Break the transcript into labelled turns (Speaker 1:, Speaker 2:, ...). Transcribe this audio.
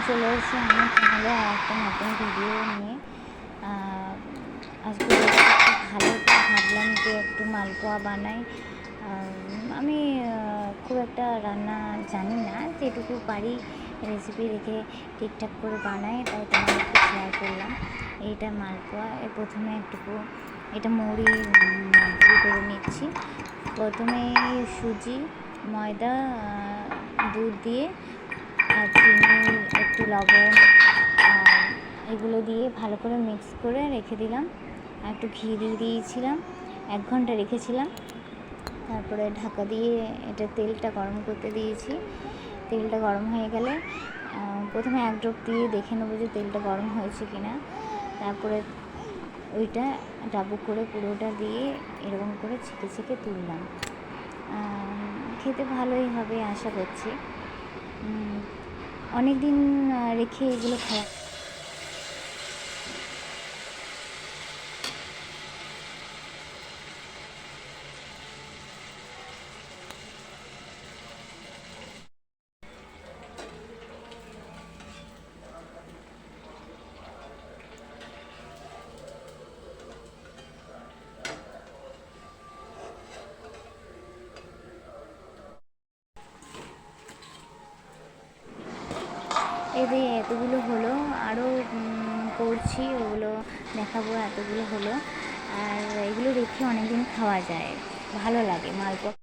Speaker 1: চলে এসেছি আমি চ্যানেলে একটা নতুন ভিডিও নিয়ে আজকে ভালো ভাবলাম যে একটু মালপোয়া বানাই আমি খুব একটা রান্না জানি না যেটুকু পারি রেসিপি দেখে ঠিকঠাক করে বানাই তাই তোমার একটু শেয়ার করলাম এইটা মালপোয়া প্রথমে একটুকু এটা মুড়ি উম, করে নিচ্ছি প্রথমে সুজি ময়দা দুধ দিয়ে আর চিনি লবণ এগুলো দিয়ে ভালো করে মিক্স করে রেখে দিলাম। একটু ঘি দিয়ে দিয়েছিলাম, এক ঘণ্টা রেখেছিলাম। তারপরে ঢাকা দিয়ে এটা তেলটা গরম করতে দিয়েছি। তেলটা গরম হয়ে গেলে প্রথমে এক ড্রপ দিয়ে দেখে নেব যে তেলটা গরম হয়েছে কি না তারপরে ওইটা ডাবু করে পুরোটা দিয়ে এরকম করে ছেঁকে ছেঁকে তুললাম। খেতে ভালোই হবে আশা করছি। অনেক দিন রেখে এগুলো খাওয়া এদের এতগুলো হলো আরও করছি, ওগুলো দেখাবো, এতগুলো হলো। আর এগুলো রেখে অনেক দিন খাওয়া যায়, ভালো লাগে মালপোয়া।